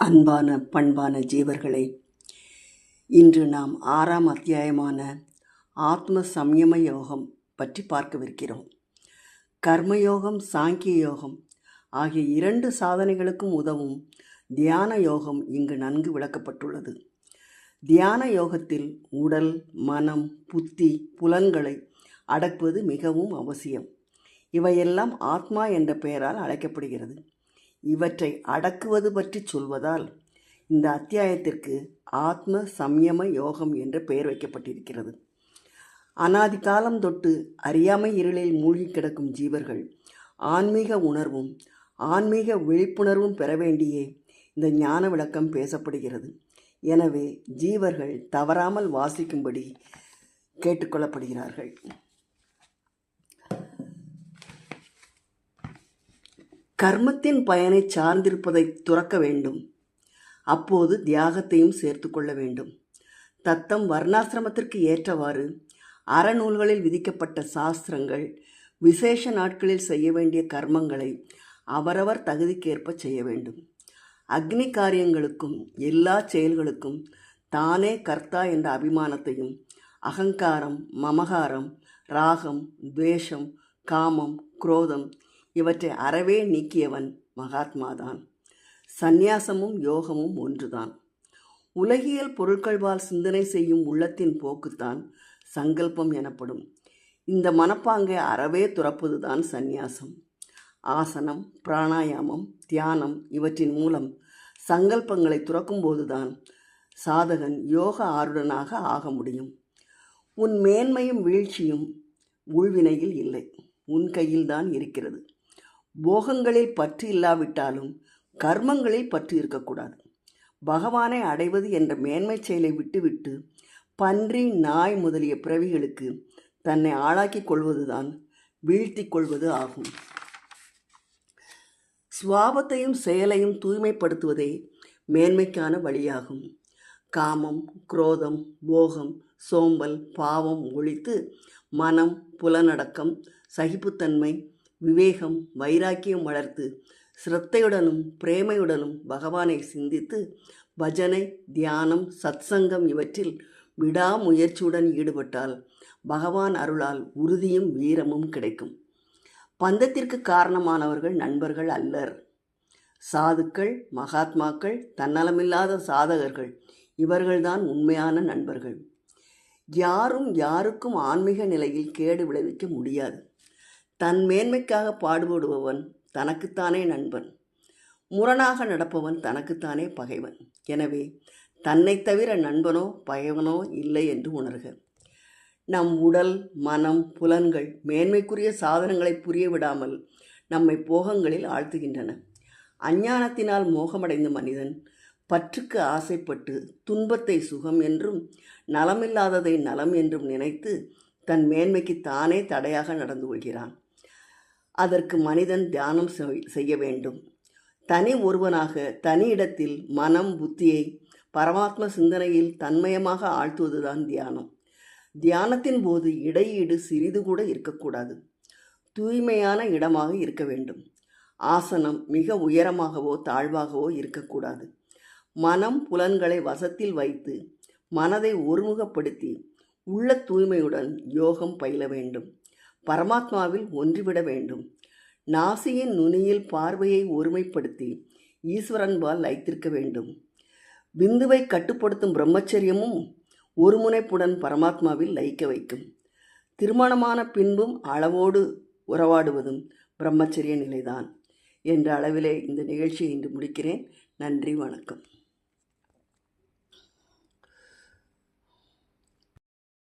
அன்பான பண்பான ஜீவர்களே இன்று நாம் ஆறாம் அத்தியாயமான ஆத்ம சம்யம யோகம் பற்றி பார்க்கவிருக்கிறோம். கர்மயோகம் சாங்கிய யோகம் ஆகிய இரண்டு சாதனைகளுக்கும் உதவும் தியான யோகம் இங்கு நன்கு விளக்கப்பட்டுள்ளது. தியான யோகத்தில் உடல் மனம் புத்தி புலன்களை அடக்குவது மிகவும் அவசியம். இவையெல்லாம் ஆத்மா என்ற பெயரால் அழைக்கப்படுகிறது. இவற்றை அடக்குவது பற்றி சொல்வதால் இந்த அத்தியாயத்திற்கு ஆத்ம சம்யம யோகம் என்று பெயர் வைக்கப்பட்டிருக்கிறது. அனாதி காலம் தொட்டு அறியாமை இருளில் மூழ்கி கிடக்கும் ஜீவர்கள் ஆன்மீக உணர்வும் ஆன்மீக விழிப்புணர்வும் பெற வேண்டியே இந்த ஞான விளக்கம் பேசப்படுகிறது. எனவே ஜீவர்கள் தவறாமல் வாசிக்கும்படி கேட்டுக்கொள்ளப்படுகிறார்கள் கர்மத்தின் பயனை சார்ந்திருப்பதை துறக்க வேண்டும். அப்போது தியாகத்தையும் சேர்த்து கொள்ள வேண்டும். தத்தம் வர்ணாசிரமத்திற்கு ஏற்றவாறு அறநூல்களில் விதிக்கப்பட்ட சாஸ்திரங்கள் விசேஷ நாட்களில் செய்ய வேண்டிய கர்மங்களை அவரவர் தகுதிக்கேற்ப செய்ய வேண்டும். அக்னி காரியங்களுக்கும் எல்லா செயல்களுக்கும் தானே கர்த்தா என்ற அபிமானத்தையும் அகங்காரம் மமகாரம் ராகம் துவேஷம் காமம் குரோதம் இவற்றை அறவே நீக்கியவன் மகாத்மாதான். சந்நியாசமும் யோகமும் ஒன்றுதான். உலகியல் பொருட்கள்வால் சிந்தனை செய்யும் உள்ளத்தின் போக்குத்தான் சங்கல்பம் எனப்படும். இந்த மனப்பாங்கை அறவே துறப்பதுதான் சந்நியாசம். ஆசனம் பிராணாயாமம் தியானம் இவற்றின் மூலம் சங்கல்பங்களை துறக்கும்போதுதான் சாதகன் யோக ஆருடனாக ஆக முடியும். உன் மேன்மையும் வீழ்ச்சியும் உள்வினையில் இல்லை. உன் கையில்தான் இருக்கிறது. போகங்களில் பற்று இல்லாவிட்டாலும் கர்மங்களில் பற்று இருக்கக்கூடாது. பகவானை அடைவது என்ற மேன்மை செயலை விட்டுவிட்டு பன்றி நாய் முதலிய பிறவிகளுக்கு தன்னை ஆளாக்கிக் கொள்வதுதான் வீழ்த்தி கொள்வது ஆகும். சுவாபத்தையும் செயலையும் தூய்மைப்படுத்துவதே மேன்மைக்கான வழியாகும். காமம் குரோதம் போகம் சோம்பல் பாவம் ஒழித்து மனம் புலனடக்கம் சகிப்புத்தன்மை விவேகம் வைராக்கியம் வளர்த்து சிரத்தையுடனும் பிரேமையுடனும் பகவானை சிந்தித்து பஜனை தியானம் சத்சங்கம் இவற்றில் விடாமுயற்சியுடன் ஈடுபட்டால் பகவான் அருளால் உறுதியும் வீரமும் கிடைக்கும். பந்தத்திற்கு காரணமானவர்கள் நண்பர்கள் அல்லர். சாதுக்கள் மகாத்மாக்கள் தன்னலமில்லாத சாதகர்கள் இவர்கள்தான் உண்மையான நண்பர்கள். யாரும் யாருக்கும் ஆன்மீக நிலையில் கேடு விளைவிக்க முடியாது. தன் மேன்மைக்காக பாடுபடுபவன் தனக்குத்தானே நண்பன். முரணாக நடப்பவன் தனக்குத்தானே பகைவன். எனவே தன்னை தவிர நண்பனோ பகைவனோ இல்லை என்று உணர்க. நம் உடல் மனம் புலன்கள் மேன்மைக்குரிய சாதனங்களை புரிய விடாமல் நம்மை போகங்களில் ஆழ்த்துகின்றன. அஞ்ஞானத்தினால் மோகமடைந்த மனிதன் பற்றுக்கு ஆசைப்பட்டு துன்பத்தை சுகம் என்றும் நலமில்லாததை நலம் என்றும் நினைத்து தன் மேன்மைக்கு தானே தடையாக நடந்து கொள்கிறான். அதற்கு மனிதன் தியானம் செய்ய வேண்டும். தனி ஒருவனாக தனி இடத்தில் மனம் புத்தியை பரமாத்ம சிந்தனையில் தன்மயமாக ஆழ்த்துவதுதான் தியானம். தியானத்தின் போது இடையீடு சிறிது கூட இருக்கக்கூடாது. தூய்மையான இடமாக இருக்க வேண்டும். ஆசனம் மிக உயரமாகவோ தாழ்வாகவோ இருக்கக்கூடாது. மனம் புலன்களை வசத்தில் வைத்து மனதை ஒருமுகப்படுத்தி உள்ள தூய்மையுடன் யோகம் பயில வேண்டும். பரமாத்மாவில் ஒன்றிவிட வேண்டும். நாசியின் நுனியில் பார்வையை ஒருமைப்படுத்தி ஈஸ்வரன்பால் லைத்திருக்க வேண்டும். பிந்துவை கட்டுப்படுத்தும் பிரம்மச்சரியமும் ஒருமுனைப்புடன் பரமாத்மாவில் லயிக்க வைக்கும். திருமணமான பின்பும் அளவோடு உறவாடுவதும் பிரம்மச்சரிய நிலைதான். என்ற அளவிலே இந்த நிகழ்ச்சியை இன்று முடிக்கிறேன். நன்றி வணக்கம்.